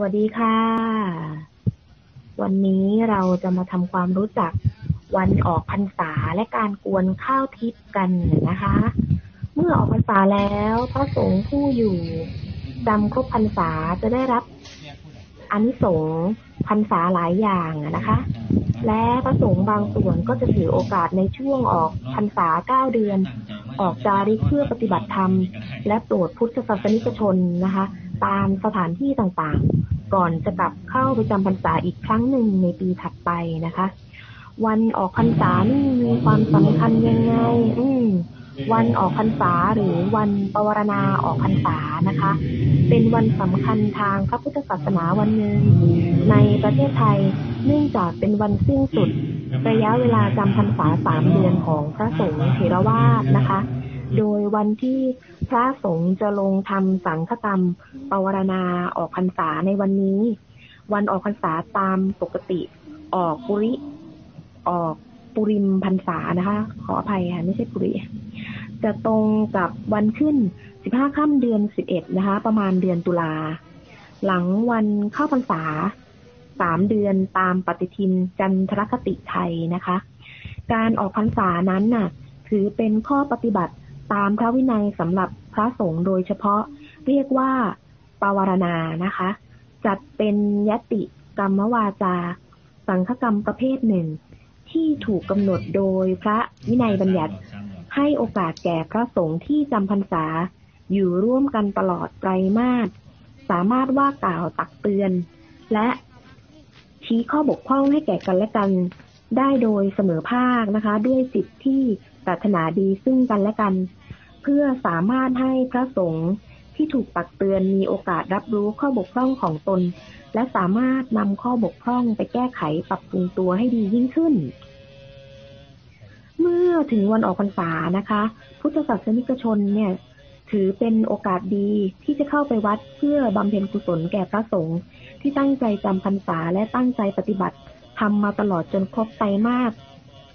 วัสดีค่ะ วันนี้เราจะมาทำความรู้จักวันออกพรรษาและการกวนข้าวทิพย์กันนะคะ เมื่อออกพรรษาแล้วพระสงฆ์ผู้อยู่จำครบพรรษาจะได้รับอนิสงส์ พรรษาหลายอย่างนะคะ และพระสงฆ์บางส่วนก็จะถือโอกาสในช่วงออกพรรษาเก้าเดือน ออกจาริกเพื่อปฏิบัติธรรม และโปรดพุทธศาสนิกชนนะคะ ตามสถานที่ต่างๆ ก่อนจะกลับเข้าไปจำพรรษาอีกครั้งหนึ่งในปีถัดไปนะคะ วันออกพรรษานี่มีความสำคัญยังไง อืม วันออกพรรษาหรือวันปวารณาออกพรรษานะคะ เป็นวันสำคัญทางพระพุทธศาสนาวันหนึ่งในประเทศไทยเนื่องจากเป็นวันสิ้นสุด ระยะเวลาจำพรรษาสามเดือนของพระสงฆ์เถรวาสนะคะ โดยวันที่พระสงฆ์จะลงทำสังฆกรรมปวารณาออกพรรษาในวันนี้ วันออกพรรษาตามปกติออกปุริออก ปุริมพรรษานะคะ ขออภัยค่ะไม่ใช่ปุริจะตรงกับวันขึ้น 15 ค่ำเดือน 11 นะคะ ประมาณเดือนตุลา หลังวันเข้าพรรษาสามเดือนตามปฏิทินจันทรคติไทยนะคะ การออกพรรษานั้นน่ะ ถือเป็นข้อปฏิบัติตามพระวินัยสำหรับพระสงฆ์โดยเฉพาะเรียกว่าปาวารณานะคะ จัดเป็นยติกรรมวาจา สังฆกรรมประเภทหนึ่ง ที่ถูกกำหนดโดยพระวินัยบัญญัติ ให้โอกาสแก่พระสงฆ์ที่จำพรรษา อยู่ร่วมกันตลอดไตรมาสสามารถว่ากล่าวตักเตือน และชี้ข้อบกพร่องให้แก่กันและกันได้โดยเสมอภาคนะคะ ด้วยจิตที่ปรารถนาดีซึ่งกันและกัน เพื่อสามารถให้พระสงฆ์ ที่ถูกตักเตือนมีโอกาสรับรู้ข้อบกพร่องของตน และสามารถนำข้อบกพร่องไปแก้ไขปรับปรุงตัวให้ดียิ่งขึ้น เมื่อถึงวันออกพรรษานะคะ พุทธศาสนิกชนเนี่ยถือเป็นโอกาสดีที่จะเข้าไปวัดเพื่อบำเพ็ญกุศลแก่พระสงฆ์ที่ตั้งใจจำพรรษาและตั้งใจปฏิบัติทำมาตลอดจนครบไตรมาส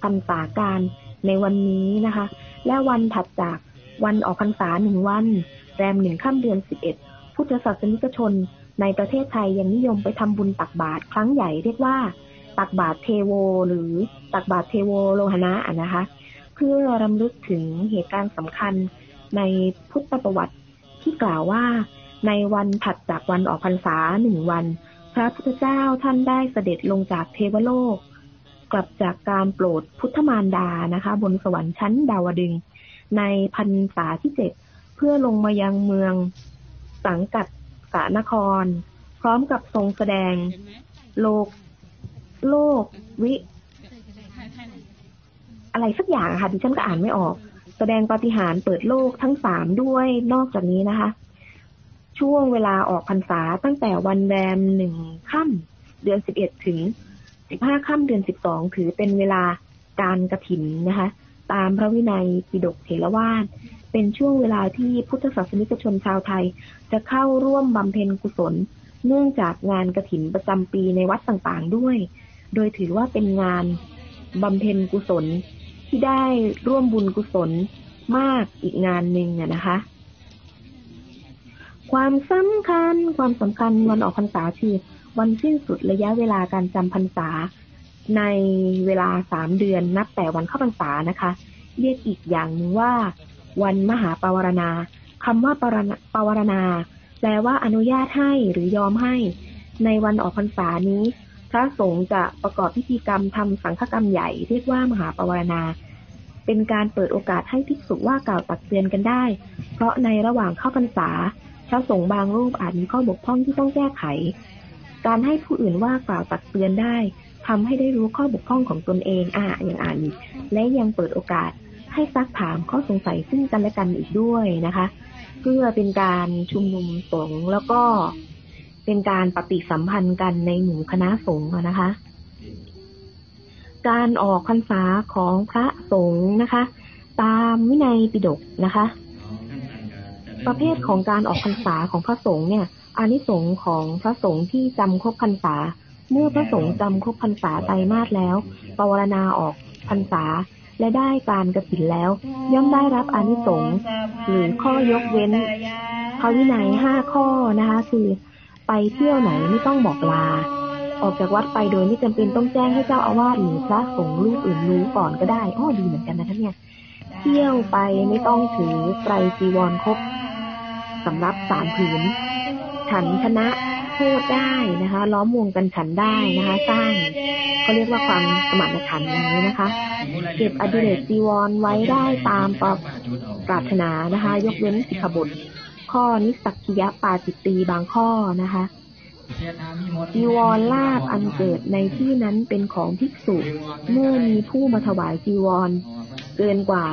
พรรษาการในวันนี้นะคะ และวันถัดจากวันออกพรรษาหนึ่งวัน แรมหนึ่งค่ำเดือนสิบเอ็ดพุทธศาสนิกชน ในประเทศไทยยังนิยมไปทำบุญตักบาตรครั้งใหญ่เรียกว่า ตักบาตรเทโว หรือตักบาตรเทโวโลหณะอะนะคะ เพื่อรำลึกถึงเหตุการณ์สำคัญในพุทธประวัติที่กล่าวว่า ในวันถัดจากวันออกพรรษาหนึ่งวัน พระพุทธเจ้าท่านได้เสด็จลงจากเทวโลก กลับจากการโปรดพุทธมารดานะคะ บนสวรรค์ชั้นดาวดึงในพรรษาที่เจ็ด เพื่อลงมายังเมืองสังกัดสานคร พร้อมกับทรงแสดงโลก โลกวิ อะไรสักอย่างค่ะดิฉันก็อ่านไม่ออก แสดงปาฏิหาริย์เปิดโลกทั้งสามด้วยนอกจากนี้นะคะ ช่วงเวลาออกพรรษาตั้งแต่วันแรมหนึ่งค่ำเดือนสิบเอ็ดถึงสิบห้าค่ำเดือนสิบสองถือเป็นเวลาการกระถินนะคะ ตามพระวินัยปิฎกเถรวาท เป็นช่วงเวลาที่พุทธศาสนิกชนชาวไทย จะเข้าร่วมบำเพ็ญกุศล เนื่องจากงานกระถินประจำปีในวัดต่างๆด้วย โดยถือว่าเป็นงานบำเพ็ญกุศลที่ได้ร่วมบุญกุศลมากอีกงานหนึ่งนะคะ ความสำคัญความสำคัญวันออกพรรษาคือวันสิ้นสุดระยะเวลาการจำพรรษาในเวลาสามเดือนนับแต่วันเข้าพรรษานะคะ เรียกอีกอย่างหนึ่งว่า วันมหาปวารณาคำว่าปวารณาปวารณา แปลว่าอนุญาตให้หรือยอมให้ ในวันออกพรรษานี้ พระสงฆ์จะประกอบพิธีกรรมทำสังฆกรรมใหญ่เรียกว่ามหาปวารณา เป็นการเปิดโอกาสให้ภิกษุว่ากล่าวตักเตือนกันได้ เพราะในระหว่างเข้าพรรษา พระสงฆ์บางรูปอาจมีข้อบกพร่องที่ต้องแก้ไข การให้ผู้อื่นว่ากล่าวตักเตือนได้ทำให้ได้รู้ข้อบกพร่องของตนเองอะอย่างอ่านอีกและยังเปิดโอกาส ให้ซักถามข้อสงสัยซึ่งกันและกันอีกด้วยนะคะ เพื่อเป็นการชุมนุมสงฆ์แล้วก็เป็นการปฏิสัมพันธ์กันในหมู่คณะสงฆ์นะคะ การออกพรรษาของพระสงฆ์นะคะ ตามวินัยปิฎกนะคะ ประเภทของการออกพรรษาของพระสงฆ์เนี่ยอานิสงส์ของพระสงฆ์ที่จำครบพรรษา เมื่อพระสงฆ์จำครบพรรษาไตรมาสแล้วปวารณาออกพรรษา และได้การกระถินแล้ว ย่อมได้รับอนิสงส์หรือข้อยกเว้นพระวินัยห้าข้อนะคะ คือไปเที่ยวไหนไม่ต้องบอกลา ออกจากวัดไปโดยไม่จำเป็นต้องแจ้งให้เจ้าอาวาสหรือพระสงฆ์รูปอื่นรู้ก่อนก็ได้อ้อดีเหมือนกันนะคะเนี่ย เที่ยวไปไม่ต้องถือไตรจีวรครบสำรับสามผืนฉันชนะ โทษได้นะคะ ล้อมวงกันฉันได้นะคะ สร้างเขาเรียกว่าความสมานฉันท์อย่างนี้นะคะ เก็บอดิเรกจีวรไว้ได้ตามปรารถนานะคะ ยกเว้นสิกขบทข้อนิสักคิยปาจิตตีบางข้อนะคะจีวรลาบอันเกิดในที่นั้นเป็นของภิกษุเมื่อมีผู้มาถวายจีวร เกินกว่า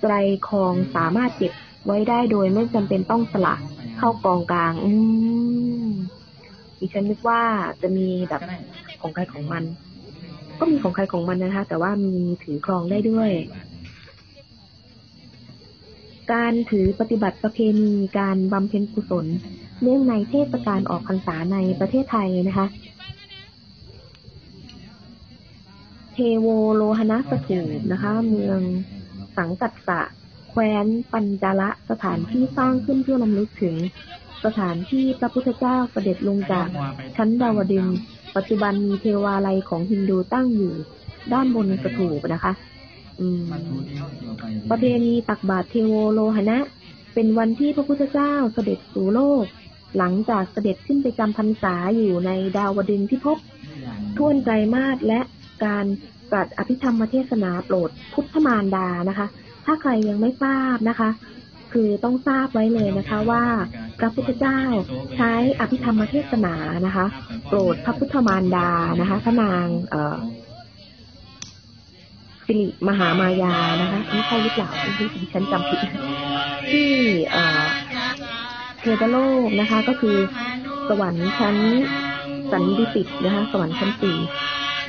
ไตรคองสามารถเก็บไว้ได้โดยไม่จำเป็นต้องสละ เข้ากองกลาง อืมดิฉันนึกว่าจะมีแบบของใครของมัน ก็มีของใครของมันนะคะ แต่ว่ามีถือครองได้ด้วย การถือปฏิบัติประเพณีการบำเพ็ญกุศลเนื่องในเทศกาลออกพรรษาในประเทศไทยนะคะเทโวโลหณสถูปนะคะ เมืองสังกัดสะ แคว้นปัญจาละสถานที่สร้างขึ้นเพื่อลำลึกถึง สถานที่พระพุทธเจ้าเสด็จลงจากชั้นดาวดึงปัจจุบันมีเทวาลัยของฮินดูตั้งอยู่ ด้านบนสถูปนะคะประเพณีตักบาตรเทโวโลหณะเป็นวันที่พระพุทธเจ้าเสด็จสู่โลก หลังจากเสด็จขึ้นไปจำพรรษาอยู่ในดาวดึงที่พบท่วนใจมาศและการตรัสอภิธรรมเทศนาโปรดพุทธมารดานะคะ ถ้าใครยังไม่ทราบนะคะ คือต้องทราบไว้เลยนะคะว่าพระพุทธเจ้าใช้อภิธรรมเทศนานะคะโปรดพระพุทธมารดานะคะพระนางเอ่อสิริมหามายานะคะไม่ใช่หรือเปล่าที่ดิฉันจำผิดที่เอ่อเทวโลกนะคะ ก็คือสวรรค์ชั้นสันดิตินะคะสวรรค์ชั้นสี่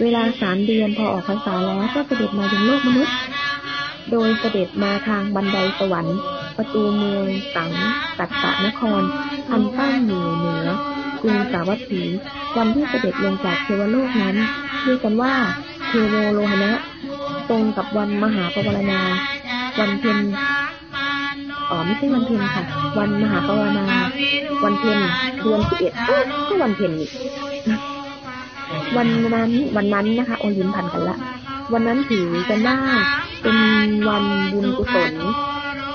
เวลาสามเดือนพอออกพรรษาแล้วก็เสด็จมายังโลกมนุษย์ โดยเสด็จมาทางบันไดสวรรค์ ประตูเมืองสังกัตตนคร อันตั้งอยู่เหนือกรุงสาวัตถี วันที่เสด็จลงจากเทวโลกนั้นเรียกกันว่าเทโวโลหณะตรงกับวันมหาปวารณา วันเพ็ญอ๋อไม่ใช่วันเพ็ญค่ะ วันมหาปวารณา วันเพ็ญเดือนสิบเอ็ดก็วันเพ็ญนี่วันนั้นวันนั้นนะคะ โอยินพันกันละ วันนั้นถือกันว่า เป็นวันบุญกุศล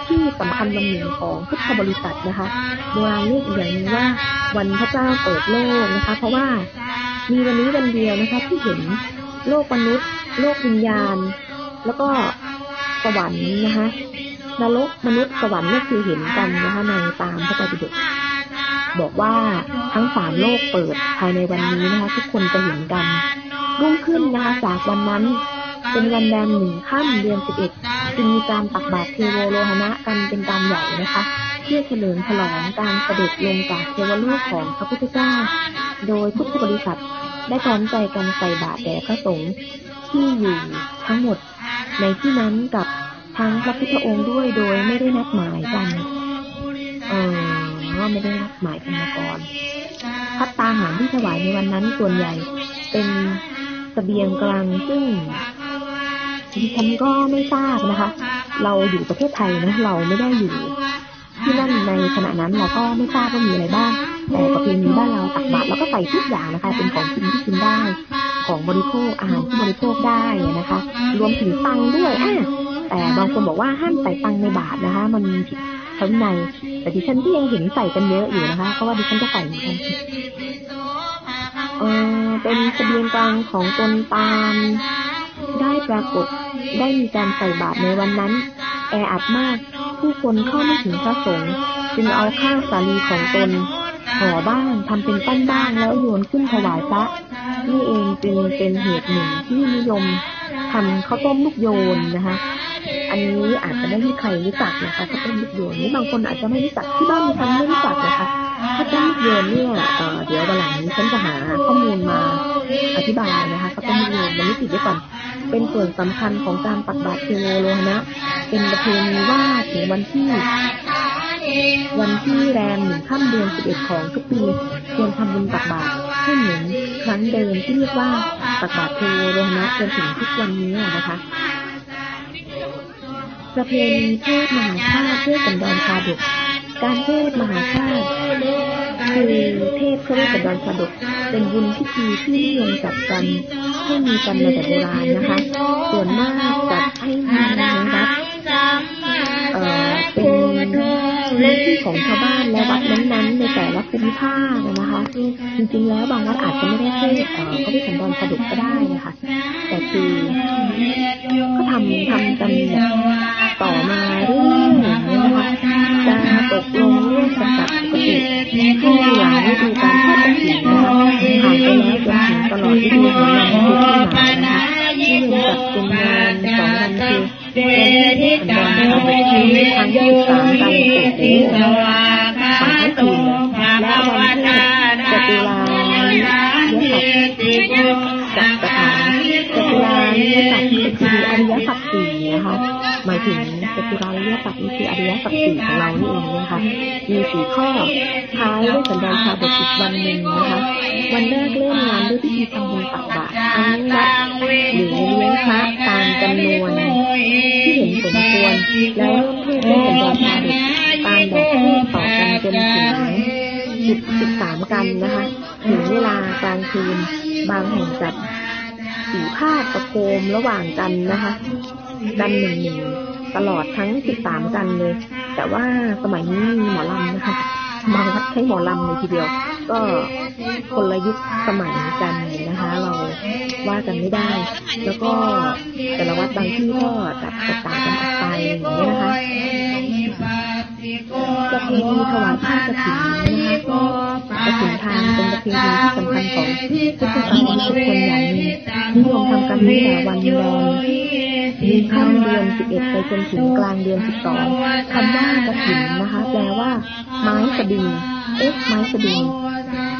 ที่สำคัญวันหนึ่งของพุทธบริษัทนะคะโบราณเรียกอีกอย่างนึงว่าวันพระเจ้าเปิดโลกนะคะ เพราะว่ามีวันนี้วันเดียวนะคะ ที่เห็นโลกมนุษย์ โลกวิญญาณ แล้วก็สวรรค์นะคะนรกมนุษย์สวรรค์นี่คือเห็นกันนะคะในตามพระไตรปิฎกบอกว่าทั้งสามโลกเปิดภายในวันนี้นะคะ ทุกคนจะเห็นกันรุ่งขึ้นนะคะจากวันนั้น เป็นวันแรมหนึ่งค่ำเดือนสิบเอ็ดจึงมีการตักบาตรเทโวโลหณะกันเป็นการใหญ่นะคะเพื่อเฉลิมฉลองการเสด็จลงจากเทวโลกของพระพุทธเจ้า โดยพุทธบริษัทได้พร้อมใจกันใส่บาตรแด่พระสงฆ์ที่อยู่ทั้งหมด ในที่นั้นกับทั้งพระพุทธองค์ด้วยโดยไม่ได้นัดหมายกัน เออว่าไม่ได้นัดหมายกันมาก่อนพัตตาหารที่ถวายในวันนั้นส่วนใหญ่เป็นสเสบียงกลางซึ่ง ดิฉันก็ไม่ทราบนะคะ เราอยู่ประเทศไทยนะเราไม่ได้อยู่ที่นั่นในขณะนั้นเราก็ไม่ทราบว่ามีอะไรบ้างแต่ประเพณีบ้านเราตักบาตรแล้วก็ใส่ทุกอย่างนะคะ เป็นของกินที่กินได้ ของบริโภคอาหารที่บริโภคได้นะคะ รวมถึงตังด้วยอะแต่บางคนบอกว่าห้ามใส่ตังในบาทนะคะ มันผิดพระวินัยแต่ดิฉันที่ยังเห็นใส่กันเยอะอยู่นะคะเพราะว่าดิฉันก็ใส่เหมือนกันเออเป็นเสบียงกลางของตนตามได้ปรากฏ ได้มีการใส่บาตรในวันนั้น แออัดมาก ผู้คนเข้าไม่ถึงพระสงฆ์จึงเอาข้าวสาลีของตนห่อบ้างทำเป็นปั้นบ้างแล้วโยนขึ้นถวายพระนี่เองจึงเป็นเหตุหนึ่งที่นิยมทำข้าวต้มลูกโยนนะคะ อันนี้อาจจะไม่มีใครรู้จักนะคะข้าวต้มลูกโยนนี่บางคนอาจจะไม่รู้จักที่บ้านมีคนไม่รู้จักนะคะข้าวต้มลูกโยนเนี่ยเอ่อเดี๋ยววันหลังฉันจะหาข้อมูลมา อธิบายนะคะข้าวต้มลูกโยนมันนี่ติดไว้ก่อนเป็นส่วนสำคัญของการตักบาตรเทโวโลหะเป็นประเพณีว่าถึงวันที่ วันที่แรมหนึ่งค่ำเดือนสิบเอ็ดของทุกปีควรทำบุญตักบาตรให้เหมือนครั้งเดิมที่เรียกว่าตักบาตรเทโวโลหะจนถึงทุกวันนี้นะคะประเพณีเทศมหาชาติเพื่อสันดานชาดก การเทศมหาชาติคือเทพพระเวสสันดรชาดกเป็นบุญพิธีที่นิยมจัดกันให้มีกันมาแต่โบราณนะคะ ส่วนมากจัดให้มีในวัดเอ่อเป็นหน้าที่ของชาวบ้านและวัดนั้นๆในแต่ละภูมิภาคนะคะ จริงๆแล้วบางวัดอาจจะไม่ได้ให้เอ่อพระเวสสันดรชาดกก็ได้นะคะแต่คือก็ทำทำกันต่อมาเรื่อยๆนะคะ จะตกลงเรื่องกันแบบปกติให้หลังฤดูการทอดกฐินนะคะผ่านไปแล้วจนถึงตลอดฤดูหัวลำคือที่หนาวนะคะที่ยังจัดเป็นงานสองวันคือเดือนที่สันดรชาดกที่ครั้งที่สิบสามกันโอ้โหสอง นี่คืออริยสัจสี่ของเรานี่เองนะคะ มีสี่ข้อท้ายด้วยสันดาชาดกอีกวันหนึ่งนะคะ วันแรกเริ่มงานด้วยพิธีทำบุญตักบาตรทั้งวัดหรือเลี้ยงพระตามจำนวนที่เห็นสมควรแล้วเริ่มเทศด้วยสันดาชาดกตามแบบที่ต่อกันจนถึงสิบสิบสามกันนะคะถึงเวลากลางคืนบางแห่งจัดสีผ้าประโคมระหว่างกันนะคะ กันหนึ่งหนึ่ง ตลอดทั้ง 13 จันเลย แต่ว่าสมัยนี้มีหมอลำนะคะบางวัดใช้หมอลำเลยทีเดียว ก็คนละยุคสมัยกันนะคะ เราว่ากันไม่ได้ แล้วก็แต่ละวัดบางที่ก็จัดแตกต่างกันออกไปอย่างนี้นะคะ ประเพณีถวายผ้ากฐินนะคะกฐินทานเป็นประเพณีที่สำคัญของพุทธศาสนิกชนอย่างหนึ่งนิยมทำกันตั้งแต่วันแรมมีค่ำเดือน11ไปจนถึงกลางเดือน12คำว่ากฐินนะคะ แปลว่า ไม้สะดึงเอ๊ะไม้สะดึง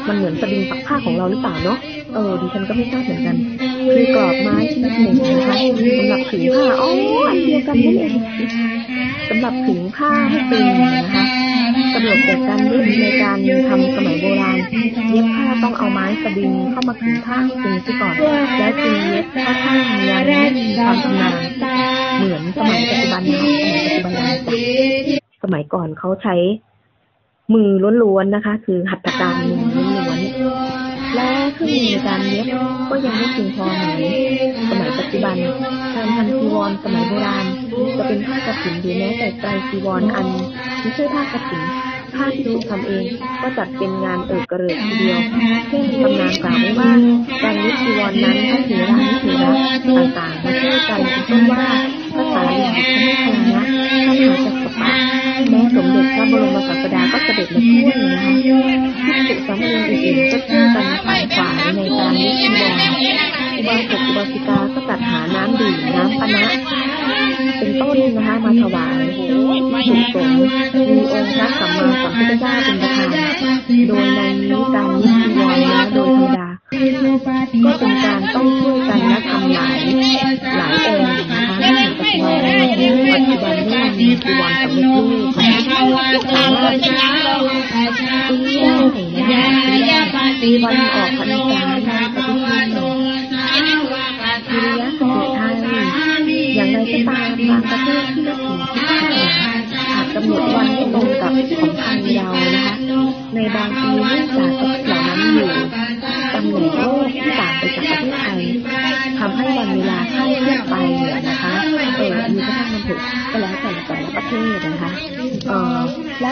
มันเหมือนสะดึงปักผ้าของเราหรือเปล่าเนาะ เออดิฉันก็ไม่ทราบเหมือนกัน คือกรอบไม้ชนิดหนึ่งนะคะสำหรับขึงผ้าอ๋ออันเดียวกันนั่นเองสำหรับขึงผ้าให้ตึงนะคะ สะดวกแก่การเย็บในการทำสมัยโบราณ เย็บผ้าต้องเอาไม้สะดึงเข้ามาขึงผ้าให้ตึงซะก่อน แล้วจึงเย็บผ้าข้างยังไม่มีความชำนาญเหมือนสมัยปัจจุบันนะคะสมัยปัจจุบันสมัยก่อนเขาใช้มือล้วนๆนะคะ คือหัตถการมือล้วนๆและเครื่องมือในการเย็บก็ยังไม่เพียงพอเหมือนสมัยปัจจุบันการทำจีวรสมัยโบราณ จะเป็นผ้ากระถินหรือแม้แต่ไตรจีวรอันไม่ใช่ผ้ากระถิน ผ้าที่ถูกทำเองก็จัดเป็นงานเอิกกระเริกทีเดียวเช่นตำนานกล่าวไว้ว่าการเย็บจีวรนั้นพระเถระนิเถระต่างๆมาช่วยกันเป็นต้นว่าภาษาลิบุตรพระนะท่านหาจักรปะแม้สมเด็จพระบรมศาสดาก็เสด็จมาช่วยนะคะที่สุสามเณรอื่นๆก็ช่วยกันขวนขวายในการเย็บจีวรอุบาสกอุบาสิกาก็จัดหาน้ำดื่มน้ำปนะ เป็นต้นนะคะมาถวายสุสงมีองค์พระสัมมาสัมพุทธเจ้าเป็นประธานโดยในนี้การยิบจีวรนะโดยธรรมดา ก็เป็นการต้องช่วยกันและทำหลายหลายองค์นะคะไม่เหมือนปัจจุบันปัจจุบันนี่มีจีวรสำเร็จรูปนะคะถามว่าปีได้นะคะปีวันออก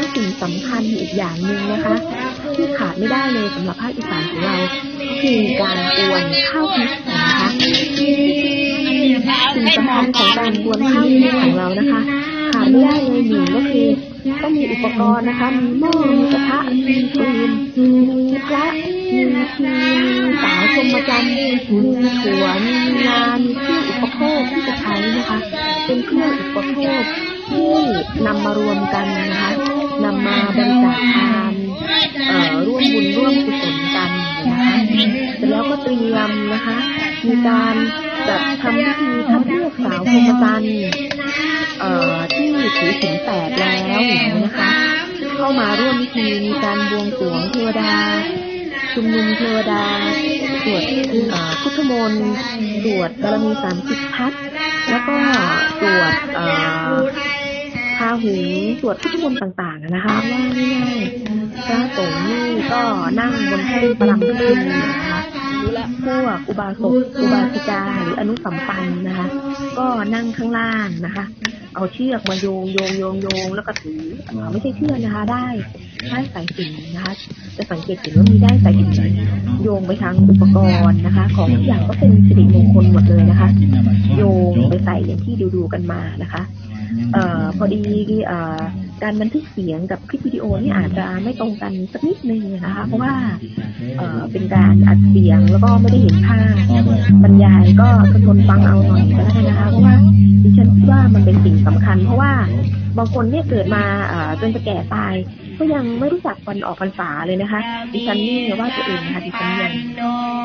แล้วสิ่งสำคัญอีกอย่างหนึ่งนะคะ ที่ขาดไม่ได้เลยสำหรับภาคอีสานของเราคือการกวนข้าวทิพย์นะคะสิ่งสำคัญของการกวนข้าวทิพย์ของเรานะคะขาดไม่ได้เลยหนึ่งก็คือต้องมีอุปกรณ์นะคะ มีหม้อ มีกระทะ มีปืนมีพระมีทีสาวชมประจันทร์มีถั่วมีงานมีเครื่องอุปโภคที่จะใช้นะคะ เป็นเครื่องอุปโภคที่นำมารวมกันนะคะ นำมาบริจาคทานร่วมบุญร่วมกุศลกันนะคะเสร็จแล้วก็เตรียมนะคะ มีการจัดทำพิธีคัดเลือกสาวพรมจันทร์ที่ถือศีลแปดแล้วอย่างนี้นะคะ เข้ามาร่วมพิธีมีการบวงสรวงเทวดาชุมนุมเทวดาสวดพุทธมนต์สวดบารมีสามสิบทัศน์แล้วก็สวดาหูสวดพุทธมนต์ต่าง ๆ นะคะว่าง่ายๆพระสงฆ์นี่ก็นั่งบนแท่นประลังทุกคืนนะคะพวกอุบาสกอุบาสิกาหรืออนุสัมปันนะคะ ก็นั่งข้างล่างนะคะ เอาเชือกมาโยงโยงโยงโยงแล้วก็ถือเอ่อไม่ใช่เชือกนะคะได้ได้สายสิญจนนะคะจะสังเกตเห็นว่ามีได้สายสิญจนโยงไปทางอุปกรณ์นะคะ ของทุกอย่างก็เป็นสิริมงคลหมดเลยนะคะ โยงไปใส่อย่างที่ดูๆกันมานะคะเอ่อพอดีเอ่อการบันทึกเสียงกับคลิปวิดีโอนี่อาจจะไม่ตรงกันสักนิดนึงนะคะ เพราะว่าเอ่อเป็นการอัดเสียงแล้วก็ไม่ได้เห็นภาพบรรยายก็ทนฟังเอาหน่อยก็แล้วกันนะคะ เพราะว่า ดิฉันคิดว่ามันเป็นสิ่งสำคัญ เพราะว่าบางคนเนี่ยเกิดมาเอ่อจนจะแก่ตาย ก็ยังไม่รู้จักวันออกพรรษาเลยนะคะ ดิฉันนี่ว่าตัวเองนะคะดิฉันยัง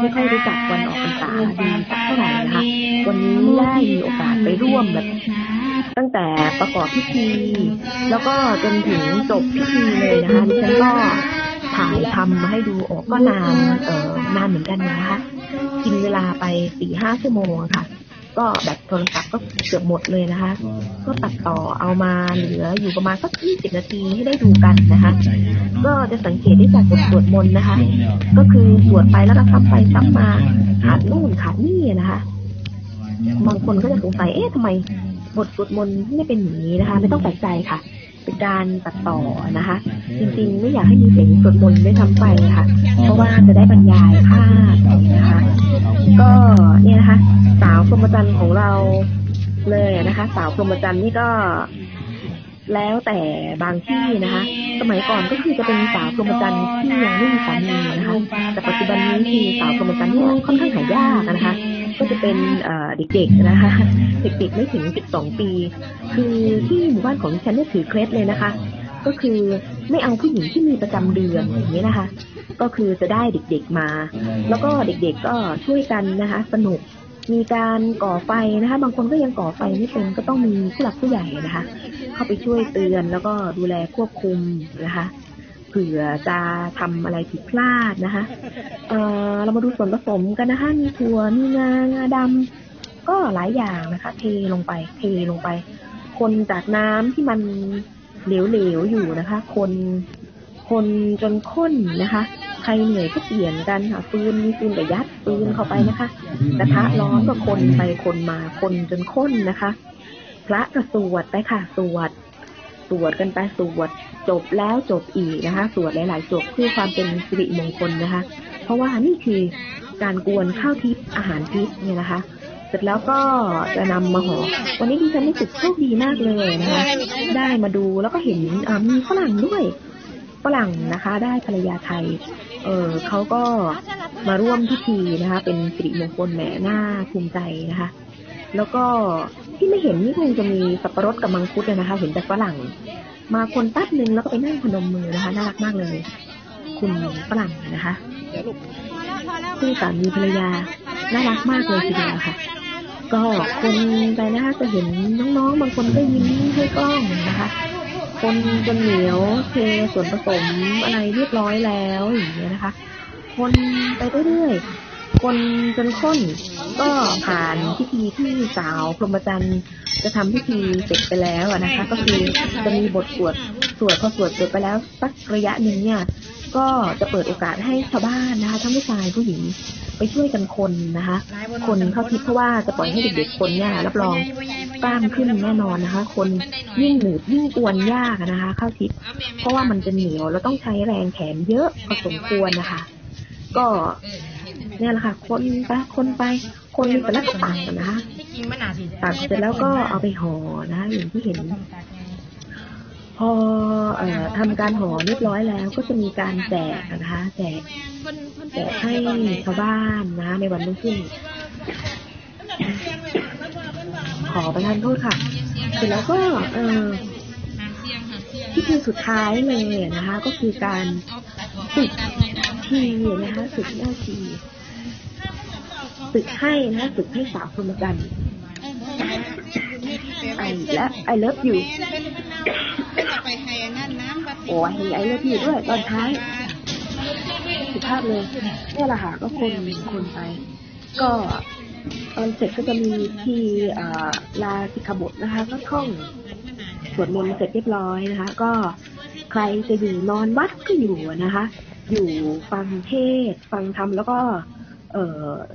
ไม่ค่อยรู้จักวันออกพรรษาดีสักเท่าไหร่นะคะ วันนี้ได้มีโอกาสไปร่วมแบบตั้งแต่ประกอบพิธี แล้วก็จนถึงจบพิธีเลยนะคะดิฉันก็ถ่ายทำมาให้ดูโอ้ก็นานเอ่อนานเหมือนกันนะคะ กินเวลาไปสี่ห้าชั่วโมงค่ะ ก็แบตโทรศัพท์ก็เกือบหมดเลยนะคะ ก็ตัดต่อเอามาเหลืออยู่ประมาณสักยี่สิบนาทีให้ได้ดูกันนะคะ ก็จะสังเกตได้จากบทสวดมนต์นะคะ ก็คือสวดไปแล้วก็ซ้ำไปซ้ำมาขาดนู่นขาดนี่นะคะบางคนก็จะสงสัยเอ๊ะทำไมบทสวดมนต์ไม่เป็นอย่างนี้นะคะ ไม่ต้องแปลกใจค่ะ เป็นการตัดต่อนะคะ จริงๆ ไม่อยากให้มีเสียงสวดมนต์ได้ทำไปค่ะ เพราะว่าจะได้บรรยายภาพนะคะ ก็เนี่ยนะคะ สาวพรหมจรรย์ของเราเลยนะคะ สาวพรหมจรรย์นี่ก็แล้วแต่บางที่นะคะ สมัยก่อนก็คือจะเป็นสาวพรหมจรรย์ที่ยังไม่มีสามีนะคะ แต่ปัจจุบันนี้คือสาวพรหมจรรย์เนี่ยค่อนข้างหายากนะคะ ก็จะเป็นเอ่อเด็กๆนะคะเด็กๆไม่ถึง 12 ปี คือที่หมู่บ้านของดิฉันเนี่ยถือเคล็ดเลยนะคะ ก็คือไม่เอาผู้หญิงที่มีประจำเดือนอย่างนี้นะคะ ก็คือจะได้เด็กๆมา แล้วก็เด็กๆก็ช่วยกันนะคะ สนุกมีการก่อไฟนะคะ บางคนก็ยังก่อไฟไม่เป็นก็ต้องมีผู้หลักผู้ใหญ่นะคะ เข้าไปช่วยเตือนแล้วก็ดูแลควบคุมนะคะเผื่อจะทำอะไรผิดพลาดนะคะเออเรามาดูส่วนผสมกันนะคะ มีถั่ว มีงางาดำก็หลายอย่างนะคะ เทลงไป เทลงไป คนจากน้ำที่มันเหลวๆอยู่นะคะ คน คนจนข้นนะคะ ใครเหนื่อยก็เปลี่ยนกันค่ะฟืนมีฟืนแต่ยัดฟืนเข้าไปนะคะกระทะร้อนก็คนไปคนมา คนจนข้นนะคะ พระก็สวดไปค่ะ สวด สวดกันไป สวด จบแล้วจบอีกนะคะ สวดหลาย ๆ จบเพื่อความเป็นสิริมงคลนะคะ เพราะว่านี่คือการกวนข้าวทิพย์อาหารทิพย์เนี่ยนะคะ เสร็จแล้วก็จะนำมาห่อวันนี้ดิฉันรู้สึกโชคดีมากเลยนะคะ ได้มาดูแล้วก็เห็นมีฝรั่งด้วยฝรั่งนะคะ ได้ภรรยาไทย เออเขาก็มาร่วมพิธีนะคะ เป็นสิริมงคลแหมหน้าภูมิใจนะคะ แล้วก็ที่ไม่เห็นนี่คงจะมีสับปะรดกับมังคุดนะคะ เห็นแต่ฝรั่ง มาคนแป๊บหนึ่งแล้วก็ไปนั่งพนมมือนะคะ น่ารักมากเลย คุณฝรั่งนะคะคู่สามีภรรยา น่ารักมากเลยทีเดียวค่ะ ก็คนไปนะคะจะเห็นน้องๆ บางคนก็ยิ้มให้กล้องนะคะคนจนเหนียวเทส่วนผสมอะไรเรียบร้อยแล้วอย่างเงี้ยนะคะ คนไปเรื่อยๆ คนจนข้นก็ผ่านพิธีที่สาวพรหมจรรย์จะทำพิธีเสร็จไปแล้วนะคะ ก็คือจะมีบทสวดสวดพอสวดจบไปแล้วสักระยะหนึ่งเนี่ย ก็จะเปิดโอกาสให้ชาวบ้านนะคะทั้งผู้ชายผู้หญิงไปช่วยกันคนนะคะ คนเข้าทิพย์เพราะว่าจะปล่อยให้เด็กๆคนเนี่ยรับรองกล้ามขึ้นแน่นอนนะคะ คนยิ่งหนืดยิ่งกวนยากนะคะ เข้าทิพย์เพราะว่ามันจะเหนียวแล้วต้องใช้แรงแขนเยอะพอสมควรนะคะ ก็ เนี่ยแหละค่ะ คนไปคนไป คนไปแล้วก็ตักนะคะตักเสร็จแล้วก็เอาไปห่อนะอย่างที่เห็น พอเอ่อทำการห่อเรียบร้อยแล้ว ก็จะมีการแจกนะคะแจกแจกให้ชาวบ้านนะ ในวันรุ่งขึ้นขอประทานโทษค่ะ เสร็จแล้วก็เออพิธีสุดท้ายเลยนะคะ ก็คือการสึกทีนะคะสึกแม่ที สึกให้นะคะสึกให้สาวพรหมจรรย์ไอและไอเลิฟอยู่ไปไทยนั่นน้ำบัดโอ้ยไอเลิฟอยู่ด้วย ตอนท้ายสุภาพเลยเนี่ยแหละค่ะก็คนคนไป ก็ตอนเสร็จก็จะมีที่อ่าลาสิกขบทนะคะ ก็ท่องสวดมนต์เสร็จเรียบร้อยนะคะ ก็ใครจะอยู่นอนวัดก็อยู่นะคะ อยู่ฟังเทศน์ฟังธรรมแล้วก็เอ่อ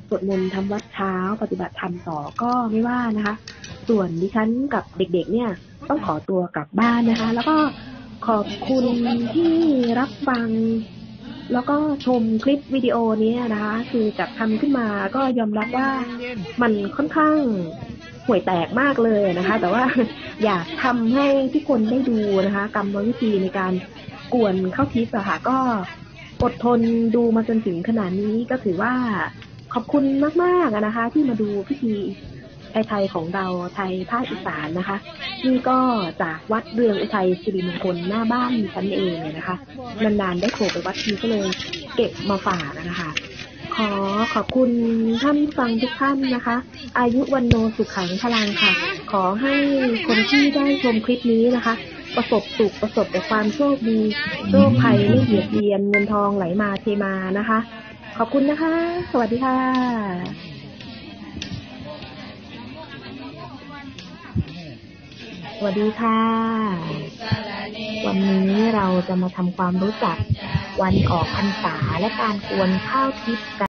สวดมนต์ทำวัดเช้า ปฏิบัติธรรมต่อก็ไม่ว่านะคะ ส่วนดิฉันกับเด็กๆ เนี่ยต้องขอตัวกลับบ้านนะคะ แล้วก็ขอบคุณที่รับฟัง แล้วก็ชมคลิปวิดีโอนี้นะคะ คือจัดทำขึ้นมาก็ยอมรับว่ามันค่อนข้างห่วยแตกมากเลยนะคะ แต่ว่าอยากทำให้ทุกคนได้ดูนะคะ กรรมวิธีในการกวนเข้าทิพย์อะค่ะก็ อดทนดูมาจนถึงขนาดนี้ก็ถือว่าขอบคุณมากๆนะคะ ที่มาดูพิธีไทยของเราไทยภาคอีสานนะคะ นี่ก็จากวัดเรืองอุทัยสิริมงคลหน้าบ้านฉันเองเนี่ยนะคะนานๆได้โผล่ไปวัดทีก็เลยเก็บมาฝากนะคะ ขอขอบคุณท่านฟังทุกท่านนะคะ อายุวันโนสุขังพลังค่ะ ขอให้คนที่ได้ชมคลิปนี้นะคะ ประสบสุขประสบแต่ความโชคดีโรคภัยไม่เบียดเบียนเงินทองไหลมาเทมานะคะ ขอบคุณนะคะ สวัสดีค่ะ สวัสดีค่ะ วันนี้เราจะมาทำความรู้จักวันออกพรรษาและการกวนข้าวทิพย์กัน